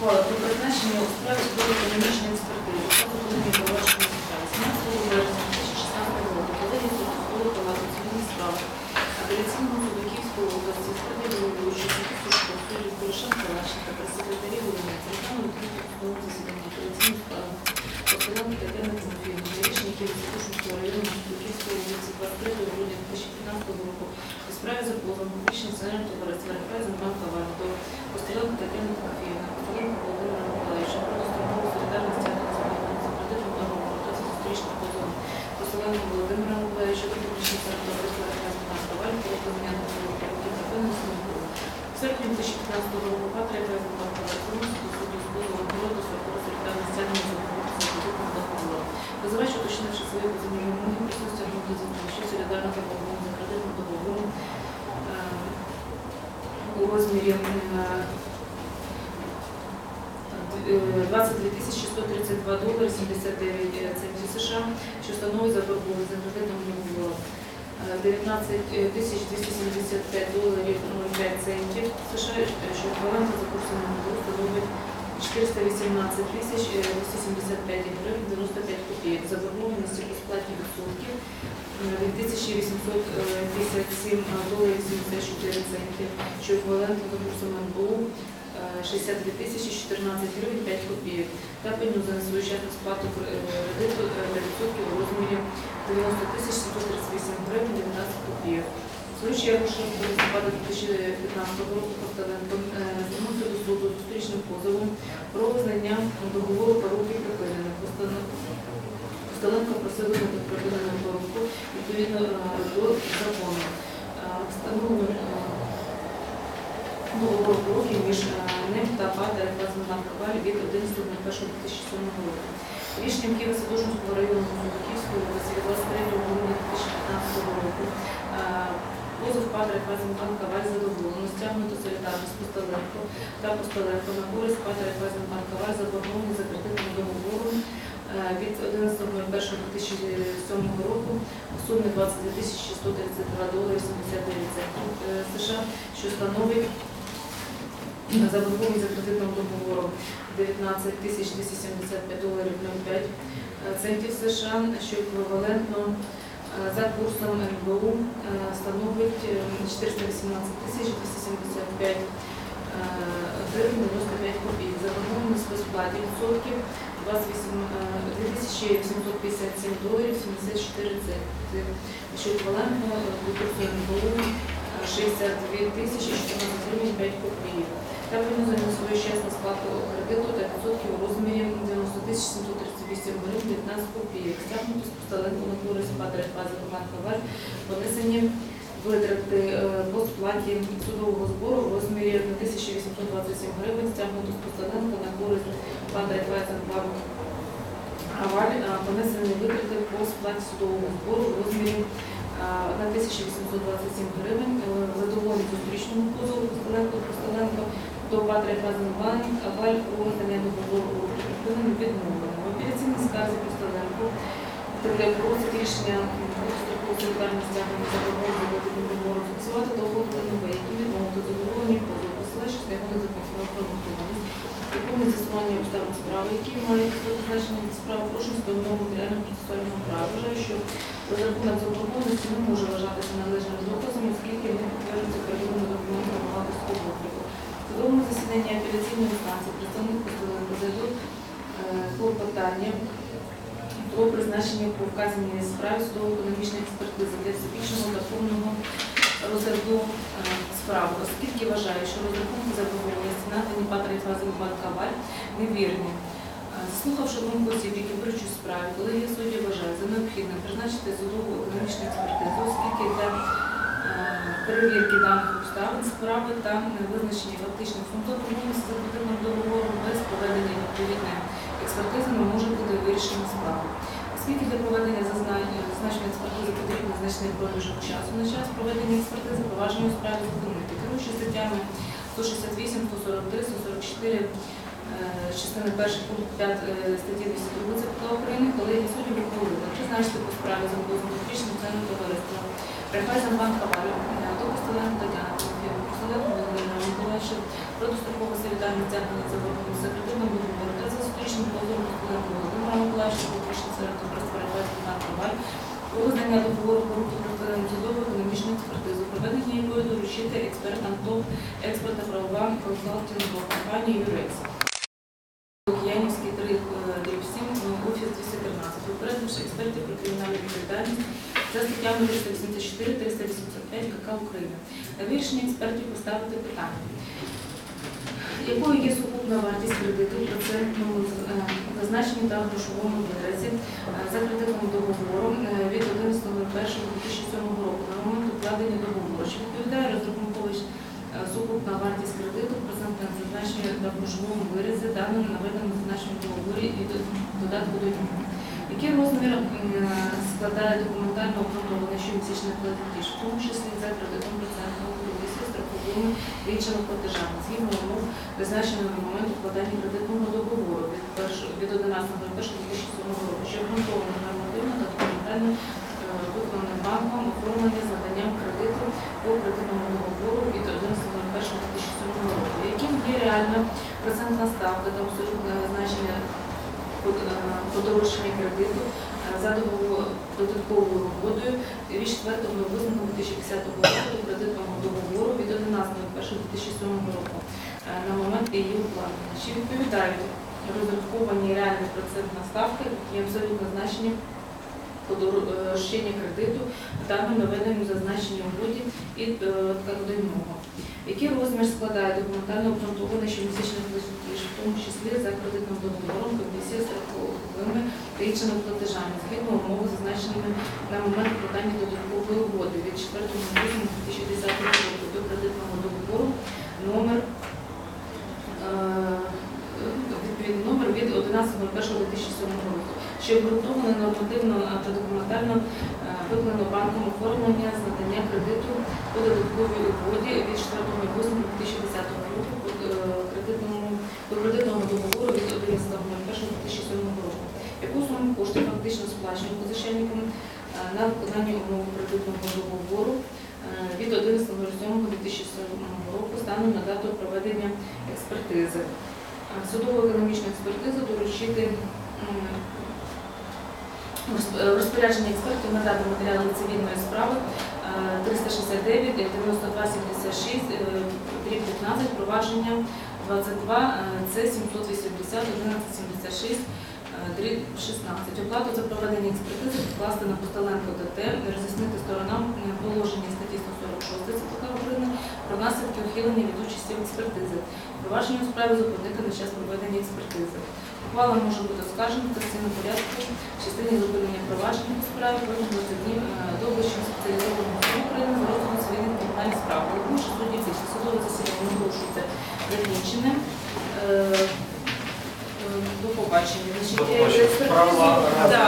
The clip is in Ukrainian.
Ухвала про призначення у справі судової економічної експертизи. Законодавчої провадження справи. 17 березня 2016 року колегія суду судової палати цивільних справ апеляційного суду Київської області складі головуючого Сушко, суддів Порошенка, Лащенка та секретарі голови Центрального відкритого судового засідання апеляційної справи Постановки Тетяни Тимофіївни, рішення Київського Сушинського району суду Київської області 23 грудня 2015 року у справі за позовом публічного акціонерного товариства Райфайзен Банка Валь до Костеленко Тетяни Тимофіївни, Костеленко Володимира Миколаївича про дострокову солідарність національного за кредитом договору та зустрічних позовом Костеленко Володимира Миколаївича до публічного акціонерного товариства Райфайзен Банка Валь про виконання договору про та службу. В серпні 2015 року ПАТ Райфайзен Банка Валь звернувся до суду з позовом про дострокову солідарність національного за кредитом договору. Визивач, уточнивши свої позовні вимоги, присутствия групи що солідарно та договору за кредитом договору у розмірі е, е, 22 тисячі 132 долари 79 центів США, що становить заборгованість за кредитом договору. Е, 19 тисяч 275 доларів 0,5 центів США, що еквівалентно за курсом становить 418 тисяч е, 275 гривень 95 копійок. Заборгованості по сплаті відсотків е, 2857 доларів 74 центів, що еквівалентно за курсом НБУ е, 62 тисячі 14 гривень 5 копійок. Та пеню за несвоєчасну сплату кредиту е, та відсотків у розмірі 90 тисяч 138 гривень 19 копійок. В свою чергу, листопада 2015 року Костеленко звернувся до суду зустрічним позовом про визнання договору поруки припиненим. Костеленко просив визнати припиненим поруку відповідно до закону. Встановлено договору поруки між ним та ПАТ Реквазмана Коваль від 11.01.2007 року. Рішенням Києва Садожинського району суду Київської області від 23 грудня 2015 року е, позов ПАТ Реквазман Коваль задоволено солідарність Костеленко та Костеленко на користь ПАТ Реквазман Коваль заборговані за кредитним договором е, від 11.01.2007 року в сумі 22 тисячі 132 долари 79 центів е, США, що становить заборгованість за кредитним договором 19 тисяч 275 доларів 05 центів США, що еквівалентно е, за курсом НБУ е, становить е, 418 тисяч 275 е, гривень 95 копійок. Заборгованість по сплаті відсотків 28, е, 2757 доларів 74 центи, що еквівалентно до курсу НБУ е, 62 тисячі 14 гривень 5 копійок. Та на свою чесну сплату кредиту та відсотків у розмірі 90 тисяч 738 гривень 19 копійок. Стягнуто з на користь Патри Фази Банка Валь понесені витрати е, по сплаті судового збору в розмірі 1827 гривень, стягнуто з постановки на користь Патри Фази Банка Аваль е, понесені витрати по сплаті судового збору в розмірі е, на 1827 гривень. Е, Задоволені зустрічному позову Костеленко Костеленко до Фазенбанк, Аваль про визнання договору припиненим відмовлено. В апеляційній скарзі Костеленко просить рішення строкового солідарного стягнення заборгованого заплатити договору фіксувати договору ТНБ, які відмовити задоволені позову, посилаючись на його незаконну правоохоронність. І повне з'ясування справи, які мають зазначення від справи, прошу встановленого матеріального процесуального права. Вважаю, що розрахунок заборгованості не може вважатися належним клопотання про призначення по вказаній справі судово-економічної експертизи для всебічного та повного розгляду е, справи, оскільки вважаю, що розрахунки заборгованості надані Патрі Фазові Каваль невірні. Е, Слухавши думку осіб, які беруть у справі, коли я судді вважаю за необхідне призначити судову економічну експертизу, оскільки для перевірки даних обставин справи та визначення фактичних функціональності за потрібним договором без проведення відповідної експертизи не може бути вирішена справа. Оскільки для проведення зазначеної експертизи потрібен значний проміжок часу на час проведення експертизи, провадження у справі зупинити. Керуючи статтями 168, 143, 144, е, частини 1 пункт 5 е, статті 202 ЦПК України, коли я судді відповіли, призначити по справі за позовом публічним членом товариства. Привезен банк аварію, до Олена Тетяна Олена Володимира Миколаївича про дострокову солідарність тягнення за ворогом секретарним договору та за зустрічним позором Олена Володимира Миколаївича, попрошу серед розпоряджати банк аварію, про визнання договору про протиправну судову економічну експертизу, проведення якої доручити експертам ТОП експерта правова консалтингової компанії «Юрекс». Лук'янівський 3, 7, е, ну, офіс 213, попередивши експертів про кримінальну відповідальність за статтями 384 385 КК України. Вирішення експертів поставити питання. Якою є сукупна вартість кредиту в процентному е, зазначенні та грошовому виразі е, за кредитним договором е, від 11.01.2007 року на момент укладення договору, що відповідає розрахунковий е, сукупна вартість кредиту в процентному зазначенні та грошовому виразі даним наведеному зазначеному договорі і додатку до нього. Який розмір складає документально обґрунтований щомісячний платіж, в тому числі за кредитом процентного комісії страховими та іншими платежами, згідно умов, призначеного на момент укладання кредитного договору від перш- від 11.01.2007 року, що обґрунтовано нормативно та документально е, виконаним банком оформлення з наданням кредиту по кредитному договору від 11.01.2007 року, яким є реальна процентна ставка та абсолютне значення е, подорожчання кредиту е, за додатковою угодою від 4 липня 2010 року кредитного договору від 11.01.2007 року е, на момент її укладення. Чи відповідають розраховані реальні процентна ставка і абсолютне значення подорожчання кредиту даним наведеному зазначенні угоді і е, така до. Який розмір складає документально обґрунтований щомісячних платіж, в тому числі за кредитним договором, комісії страховими та платежами, згідно умови, зазначеними на момент подання додаткової угоди від 4 грудня 2010 року до кредитного договору номер е, відповідний номер від 11.01.2007 року, що обґрунтовано нормативно та документально е, виконано банком оформлення з надання кредиту по додатковій угоді від 4 грудня 2010 року е, до кредитного договору від 11.01.2007 року. Яку суму коштів фактично сплачені позичальникам е, на виконання умов кредитного договору е, від 11.07.2007 року станом на дату проведення експертизи. Е, Судову економічну експертизу доручити розпорядження експертів надати матеріали цивільної справи е, 369 9276 е, дріб 15 провадження 22 е, це 780 1176 дріб 16. Оплату за проведення експертизи покласти на Посталенко ДТ, роз'яснити сторонам положення статті 146 ЦПК України про наслідки ухилення від участі в експертизи. Провадження у справі зупинити на час проведення експертизи. Ухвала може бути оскаржена в конституційному порядку в частині зупинення провадження у справі протягом 20 днів е, до Вищого спеціалізованого суду України кримінальних справ. що судді більше судове засідання оголошується закінченим. Е, е, До побачення. Значить, До побачення. Да.